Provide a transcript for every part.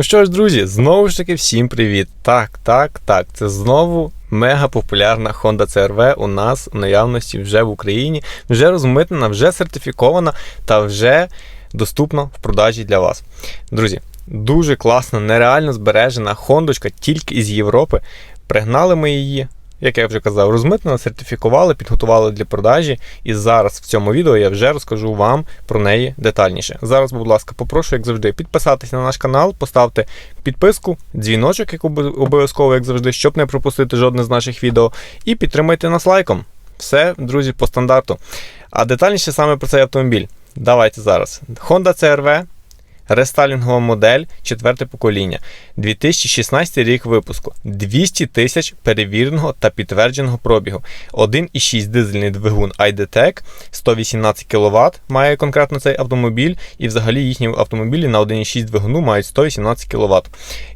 Ну що ж, друзі, знову ж таки, всім привіт. Так, так, так, це знову мега популярна Honda CRV у нас в наявності вже в Україні, вже розмитнена, вже сертифікована та вже доступна в продажі для вас. Друзі, дуже класна, нереально збережена хондочка тільки із Європи. Пригнали ми її. Як я вже казав, розмитнено, сертифікували, підготували для продажі, і зараз в цьому відео я вже розкажу вам про неї детальніше. Зараз, будь ласка, попрошу, як завжди, підписатися на наш канал, поставте підписку, дзвіночок, як обов'язково, як завжди, щоб не пропустити жодне з наших відео, і підтримайте нас лайком. Все, друзі, по стандарту. А детальніше саме про цей автомобіль. Давайте зараз. Honda CRV. Рестайлінгова модель, четверте покоління, 2016 рік випуску, 200 тисяч перевіреного та підтвердженого пробігу, 1,6 дизельний двигун IDTEC, 118 кВт має конкретно цей автомобіль, і взагалі їхні автомобілі на 1,6 двигуну мають 118 кВт.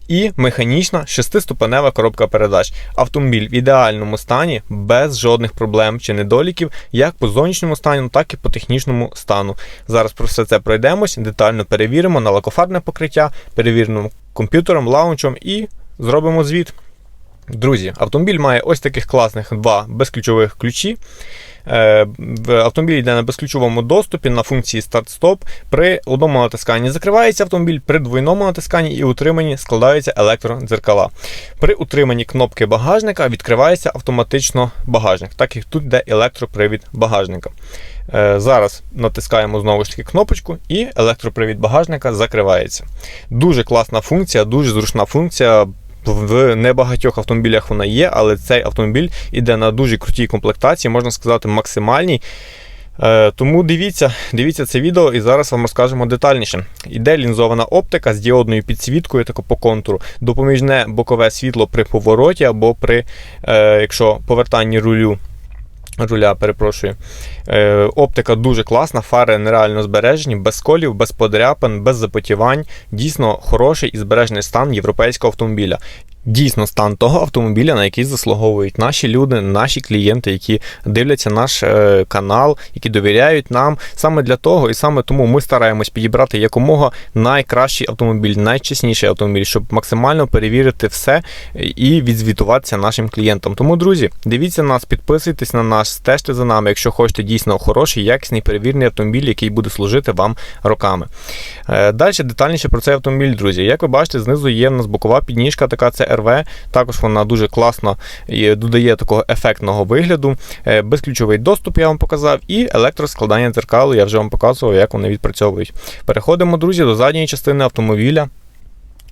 І механічна шестиступенева коробка передач. Автомобіль в ідеальному стані, без жодних проблем чи недоліків, як по зовнішньому стану, так і по технічному стану. Зараз про все це пройдемось, детально перевіримо на лакофарне покриття, перевіримо комп'ютером, лаунчем і зробимо звіт. Друзі, автомобіль має ось таких класних два безключових ключі. Е, автомобіль йде на безключовому доступі на функції старт-стоп. При одному натисканні закривається автомобіль, при двойному натисканні і утриманні складаються електродзеркала. При утриманні кнопки багажника відкривається автоматично багажник, так як тут йде електропривід багажника. Е, зараз натискаємо знову ж таки кнопочку, і електропривід багажника закривається. Дуже класна функція, дуже зручна функція. В небагатьох автомобілях вона є, але цей автомобіль іде на дуже крутій комплектації, можна сказати, максимальній. Е, тому дивіться дивіться це відео і зараз вам розкажемо детальніше. Іде лінзована оптика з діодною підсвіткою тако по контуру, допоміжне бокове світло при повороті або при, е, якщо повертанні рулю руля, перепрошую. Е, Оптика дуже класна, фари нереально збережені, без колів, без подряпин, без запотівань. Дійсно хороший і збережений стан європейського автомобіля дійсно стан того автомобіля, на який заслуговують наші люди, наші клієнти, які дивляться наш е, канал, які довіряють нам. Саме для того і саме тому ми стараємось підібрати якомога найкращий автомобіль, найчесніший автомобіль, щоб максимально перевірити все і відзвітуватися нашим клієнтам. Тому, друзі, дивіться нас, підписуйтесь на нас, стежте за нами, якщо хочете дійсно хороший, якісний перевірений автомобіль, який буде служити вам роками. Е, Далі детальніше про цей автомобіль, друзі. Як ви бачите, знизу є в нас бокова підніжка, така це РВ. Також вона дуже класно додає такого ефектного вигляду. Е, безключовий доступ я вам показав, і електроскладання дзеркалу я вже вам показував, як вони відпрацьовують. Переходимо, друзі, до задньої частини автомобіля.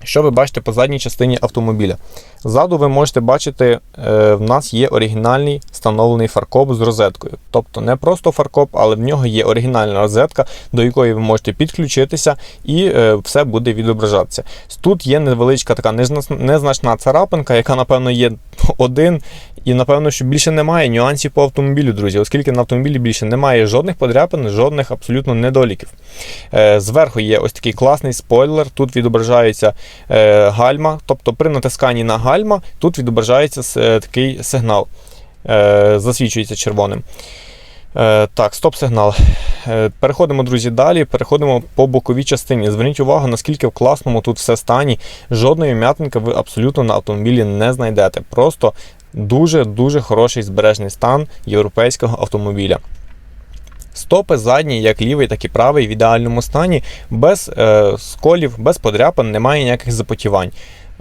Що ви бачите по задній частині автомобіля? Ззаду ви можете бачити, е, в нас є оригінальний встановлений фаркоп з розеткою. Тобто не просто фаркоп, але в нього є оригінальна розетка, до якої ви можете підключитися, і е, все буде відображатися. Тут є невеличка така незначна царапинка, яка, напевно, є один. І напевно, що більше немає нюансів по автомобілю, друзі, оскільки на автомобілі більше немає жодних подряпин, жодних абсолютно недоліків. Е, зверху є ось такий класний спойлер, тут відображається гальма, тобто при натисканні на гальма тут відображається е, такий сигнал, е, засвічується червоним. Е, так, стоп-сигнал. Переходимо, друзі, далі. Переходимо по боковій частині. Зверніть увагу, наскільки в класному тут все стані. Жодної м'ятинки ви абсолютно на автомобілі не знайдете. Просто дуже-дуже хороший збережний стан європейського автомобіля. Стопи задні, як лівий, так і правий, в ідеальному стані, без е, сколів, без подряпин, немає ніяких запотівань.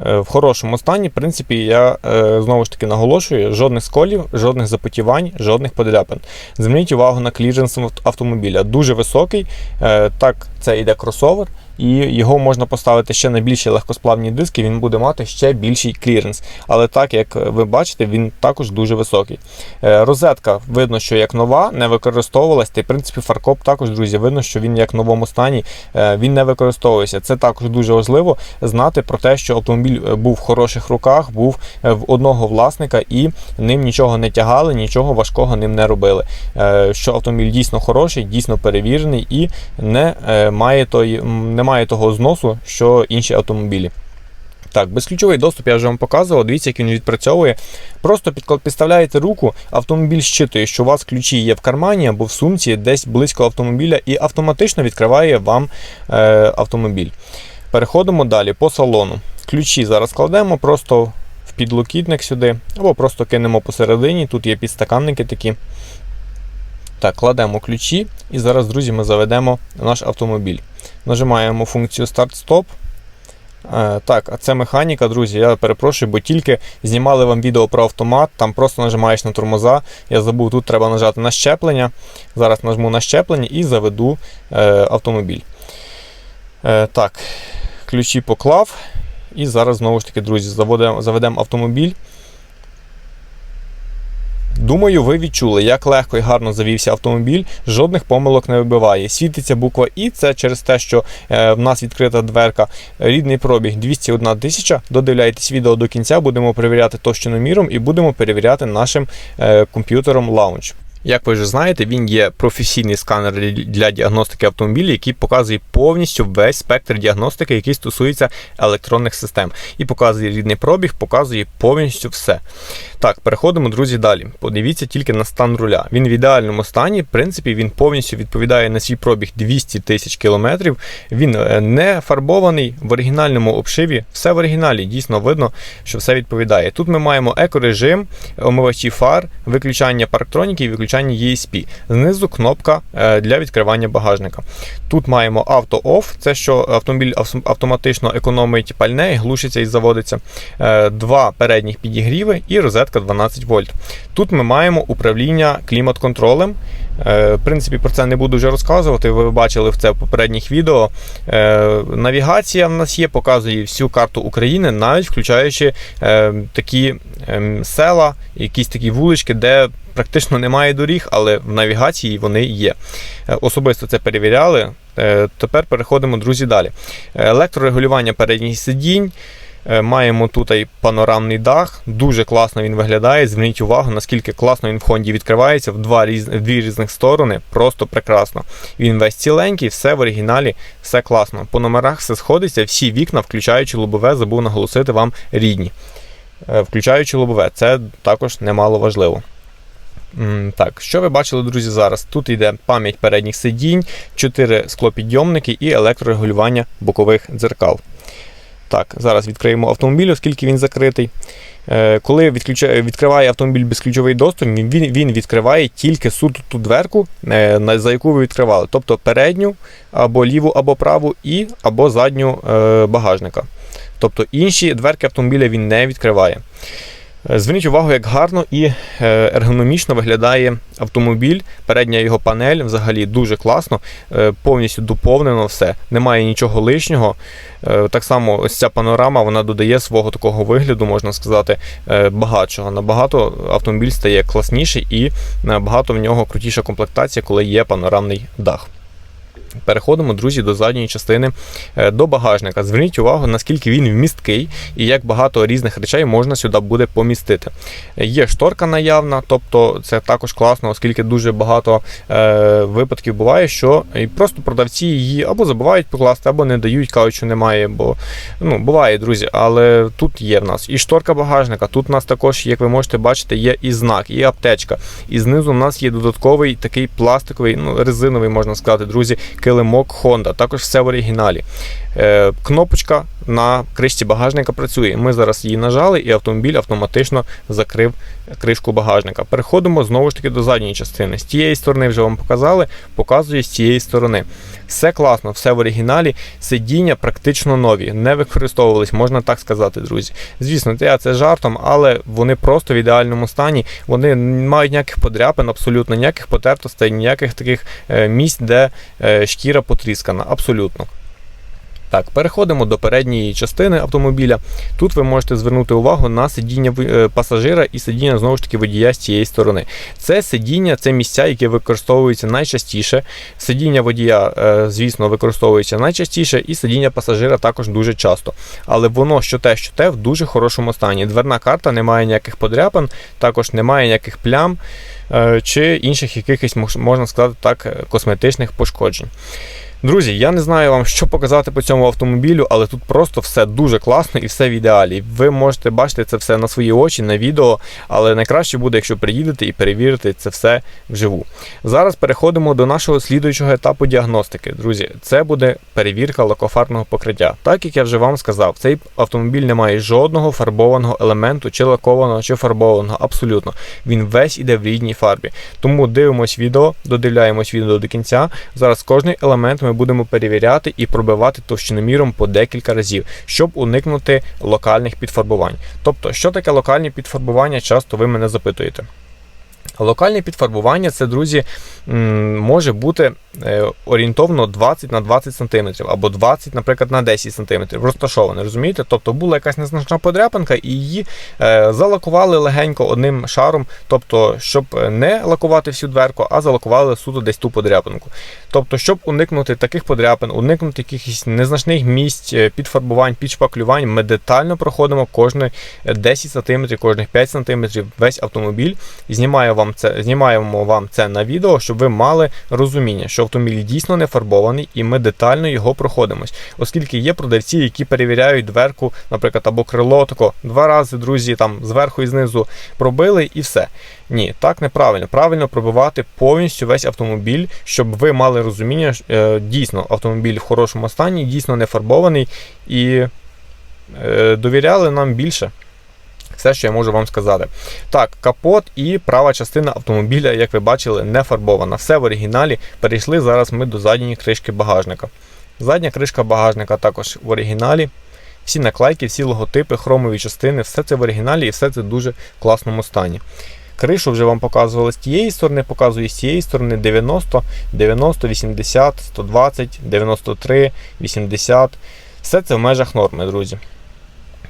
Е, в хорошому стані, в принципі, я е, знову ж таки наголошую, жодних сколів, жодних запотівань, жодних подряпин. Зверніть увагу на кліренс автомобіля. Дуже високий. Е, так, це йде кросовер і його можна поставити ще на більші легкосплавні диски, він буде мати ще більший кліренс. Але так, як ви бачите, він також дуже високий. Е, розетка видно, що як нова, не використовувалась. Та в принципі, фаркоп також, друзі, видно, що він як в новому стані е, він не використовується. Це також дуже важливо знати про те, що автомобіль е, був в хороших руках, був в одного власника і ним нічого не тягали, нічого важкого ним не робили. Що автомобіль дійсно хороший, дійсно перевірений і не має той. Не немає того зносу, що інші автомобілі. Так, безключовий доступ я вже вам показував. Дивіться, як він відпрацьовує. Просто підставляєте руку, автомобіль щитує, що у вас ключі є в кармані або в сумці, десь близько автомобіля, і автоматично відкриває вам е, автомобіль. Переходимо далі по салону. Ключі зараз кладемо просто в підлокітник сюди, або просто кинемо посередині. Тут є підстаканники такі. Так, кладемо ключі і зараз, друзі, ми заведемо наш автомобіль. Нажимаємо функцію старт-стоп. Е, Так, а це механіка, друзі. Я перепрошую, бо тільки знімали вам відео про автомат, там просто нажимаєш на тормоза. Я забув, тут треба нажати на щеплення. Зараз нажму на щеплення і заведу е, автомобіль. Е, Так, ключі поклав. І зараз знову ж таки, друзі, заведемо автомобіль. Думаю, ви відчули, як легко і гарно завівся автомобіль, жодних помилок не вибиває. Світиться буква І, це через те, що е, в нас відкрита дверка. Рідний пробіг 201 тисяча. Додивляйтесь відео до кінця, будемо перевіряти товщиноміром і будемо перевіряти нашим е, комп'ютером лаунч. Як ви вже знаєте, він є професійний сканер для діагностики автомобілів, який показує повністю весь спектр діагностики, який стосується електронних систем. І показує рідний пробіг, показує повністю все. Так, переходимо, друзі, далі. Подивіться тільки на стан руля. Він в ідеальному стані, в принципі, він повністю відповідає на свій пробіг 200 тисяч кілометрів. Він е, не фарбований в оригінальному обшиві. Все в оригіналі, дійсно видно, що все відповідає. Тут ми маємо екорежим, омивачі фар, виключання парктроніки і виключання ESP. Знизу кнопка е, для відкривання багажника. Тут маємо авто-офф, це що автомобіль автоматично економить пальне, глушиться і заводиться. Е, два передніх підігріви і розетка 12 вольт. Тут ми маємо управління клімат-контролем. Е, в принципі, про це не буду вже розказувати. Ви бачили в це в попередніх відео. Навігація в нас є, показує всю карту України, навіть включаючи такі ем, села, якісь такі вулички, де практично немає доріг, але в навігації вони є. Е, особисто це перевіряли. Е, тепер переходимо, друзі, далі. Електрорегулювання передніх сидінь. Е, маємо тут і панорамний дах, дуже класно він виглядає. Зверніть увагу, наскільки класно він в Хонді відкривається в два різ... в дві різних сторони. Просто прекрасно. Він весь ціленький, все в оригіналі, все класно. По номерах все сходиться, всі вікна, включаючи лобове, забув наголосити вам рідні. Включаючи лобове, це також немало важливо. Так, що ви бачили, друзі, зараз? Тут йде пам'ять передніх сидінь, 4 склопідйомники і електрорегулювання бокових дзеркал. Так, Зараз відкриємо автомобіль, оскільки він закритий. Е, коли відкриває автомобіль безключовий доступ, він відкриває тільки суто ту дверку, е, за яку ви відкривали. Тобто передню, або ліву, або праву, і або задню е, багажника. Тобто інші дверки автомобіля він не відкриває. Е, зверніть увагу, як гарно і е, ергономічно виглядає автомобіль. Передня його панель взагалі дуже класно, е, повністю доповнено все, немає нічого лишнього. Так само ось ця панорама вона додає свого такого вигляду, можна сказати, багатшого. Набагато автомобіль стає класніший і набагато в нього крутіша комплектація, коли є панорамний дах. Переходимо, друзі, до задньої частини е, до багажника. Зверніть увагу, наскільки він вмісткий і як багато різних речей можна сюди буде помістити. Є шторка наявна, тобто це також класно, оскільки дуже багато е, випадків буває, що просто продавці її або забувають покласти, або не дають, кажуть, що немає. Бо ну, буває, друзі, але тут є в нас і шторка багажника. Тут у нас також, як ви можете бачити, є і знак, і аптечка. І знизу у нас є додатковий такий пластиковий, ну резиновий, можна сказати, друзі килимок Honda, також все в оригіналі. Е, Кнопочка на кришці багажника працює. Ми зараз її нажали, і автомобіль автоматично закрив кришку багажника. Переходимо знову ж таки до задньої частини. З тієї сторони вже вам показали, показую з цієї сторони. Все класно, все в оригіналі, сидіння практично нові, не використовувались, можна так сказати, друзі. Звісно, я це жартом, але вони просто в ідеальному стані. Вони не мають ніяких подряпин, абсолютно ніяких потертостей, ніяких таких е, місць, де е, шкіра потріскана. Абсолютно. Так, переходимо до передньої частини автомобіля. Тут ви можете звернути увагу на сидіння е, пасажира і сидіння знову ж таки водія з цієї сторони. Це сидіння, це місця, які використовуються найчастіше. Сидіння водія, е, звісно, використовується найчастіше, і сидіння пасажира також дуже часто. Але воно що те, що те в дуже хорошому стані. Дверна карта не має ніяких подряпин, також немає ніяких плям е, чи інших якихось, можна сказати так, косметичних пошкоджень. Друзі, я не знаю вам, що показати по цьому автомобілю, але тут просто все дуже класно і все в ідеалі. Ви можете бачити це все на свої очі, на відео, але найкраще буде, якщо приїдете і перевірите це все вживу. Зараз переходимо до нашого слідуючого етапу діагностики. Друзі, це буде перевірка лакофарбного покриття. Так як я вже вам сказав, цей автомобіль не має жодного фарбованого елементу, чи лакованого, чи фарбованого. Абсолютно. Він весь іде в рідній фарбі. Тому дивимось відео, додивляємось відео до кінця. Зараз кожний елемент ми будемо перевіряти і пробивати товщиноміром по декілька разів, щоб уникнути локальних підфарбувань. Тобто, що таке локальні підфарбування, часто ви мене запитуєте. Локальне підфарбування це, друзі, може бути е, орієнтовно 20 на 20 см або 20, наприклад, на 10 см розташоване, розумієте? Тобто була якась незначна подряпинка і її е, залакували легенько одним шаром, тобто, щоб не лакувати всю дверку, а залакували суто десь ту подряпинку. Тобто, щоб уникнути таких подряпин, уникнути якихось незначних місць, е, підфарбувань, підшпаклювань, ми детально проходимо кожні 10 см, кожних 5 см весь автомобіль і знімаю вам це, знімаємо вам це на відео, щоб ви мали розуміння, що автомобіль дійсно не фарбований, і ми детально його проходимось. Оскільки є продавці, які перевіряють дверку, наприклад, або крило тако два рази, друзі, там зверху і знизу пробили і все. Ні, так неправильно. Правильно пробивати повністю весь автомобіль, щоб ви мали розуміння, е, дійсно автомобіль в хорошому стані, дійсно не фарбований і е, довіряли нам більше. Все, що я можу вам сказати. Так, капот і права частина автомобіля, як ви бачили, не фарбована. Все в оригіналі. Перейшли зараз ми до задньої кришки багажника. Задня кришка багажника також в оригіналі. Всі наклейки, всі логотипи, хромові частини, все це в оригіналі і все це в дуже класному стані. Кришу вже вам показували з тієї сторони, показую з цієї сторони 90, 90, 80, 120, 93, 80. Все це в межах норми, друзі.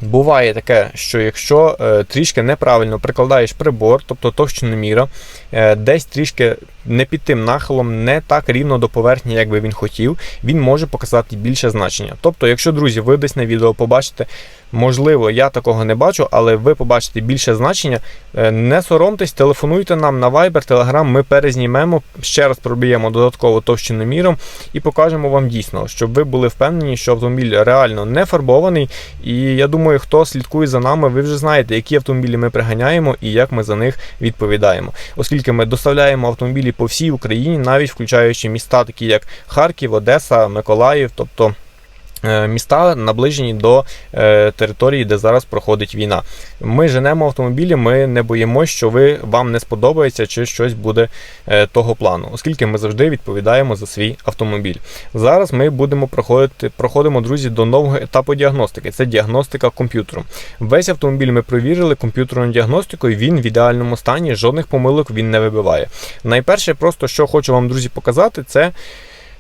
Буває таке, що якщо е, трішки неправильно прикладаєш прибор, тобто товщиноміра, е, десь трішки не під тим нахилом, не так рівно до поверхні, як би він хотів, він може показати більше значення. Тобто, якщо, друзі, ви десь на відео побачите, можливо, я такого не бачу, але ви побачите більше значення, е, не соромтесь, телефонуйте нам на Viber, Telegram, ми перезнімемо, ще раз проб'ємо додатково товщиноміром і покажемо вам дійсно, щоб ви були впевнені, що автомобіль реально не фарбований. І я думаю, хто слідкує за нами, ви вже знаєте, які автомобілі ми приганяємо і як ми за них відповідаємо. Оскільки ми доставляємо автомобілі по всій Україні, навіть включаючи міста, такі як Харків, Одеса, Миколаїв, тобто. Е, Міста наближені до е, території, де зараз проходить війна. Ми женемо автомобілі, ми не боїмося, що ви вам не сподобається чи щось буде е, того плану, оскільки ми завжди відповідаємо за свій автомобіль. Зараз ми будемо проходити, проходимо, друзі, до нового етапу діагностики. Це діагностика комп'ютером. Весь автомобіль ми провірили комп'ютерною діагностикою. Він в ідеальному стані, жодних помилок він не вибиває. Найперше, просто що хочу вам, друзі, показати, це.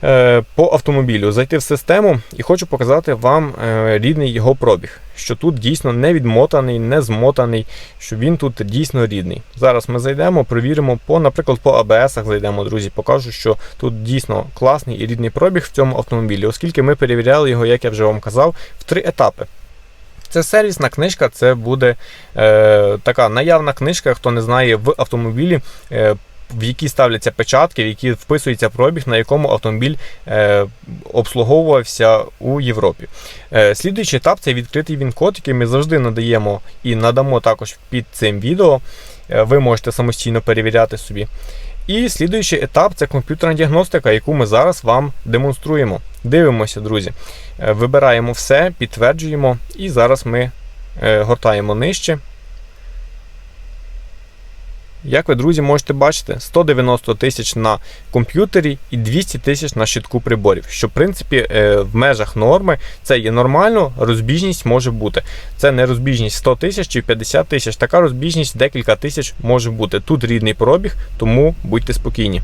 Е, По автомобілю зайти в систему і хочу показати вам е, рідний його пробіг. Що тут дійсно не відмотаний, не змотаний, що він тут дійсно рідний. Зараз ми зайдемо, провіримо по, наприклад, по АБС зайдемо, друзі. Покажу, що тут дійсно класний і рідний пробіг в цьому автомобілі, оскільки ми перевіряли його, як я вже вам казав, в три етапи. Це сервісна книжка, це буде е, така наявна книжка, хто не знає, в автомобілі. Е, в які ставляться печатки, в які вписується пробіг, на якому автомобіль е, обслуговувався у Європі. Е, слідуючий етап це відкритий він-код, який ми завжди надаємо і надамо також під цим відео. Е, ви можете самостійно перевіряти собі. І слідуючий етап це комп'ютерна діагностика, яку ми зараз вам демонструємо. Дивимося, друзі. Е, Вибираємо все, підтверджуємо, і зараз ми е, гортаємо нижче. Як ви, друзі, можете бачити, 190 тисяч на комп'ютері і 200 тисяч на щитку приборів. Що, в принципі, е, в межах норми це є нормально, розбіжність може бути. Це не розбіжність 100 тисяч чи 50 тисяч. Така розбіжність декілька тисяч може бути. Тут рідний пробіг, тому будьте спокійні.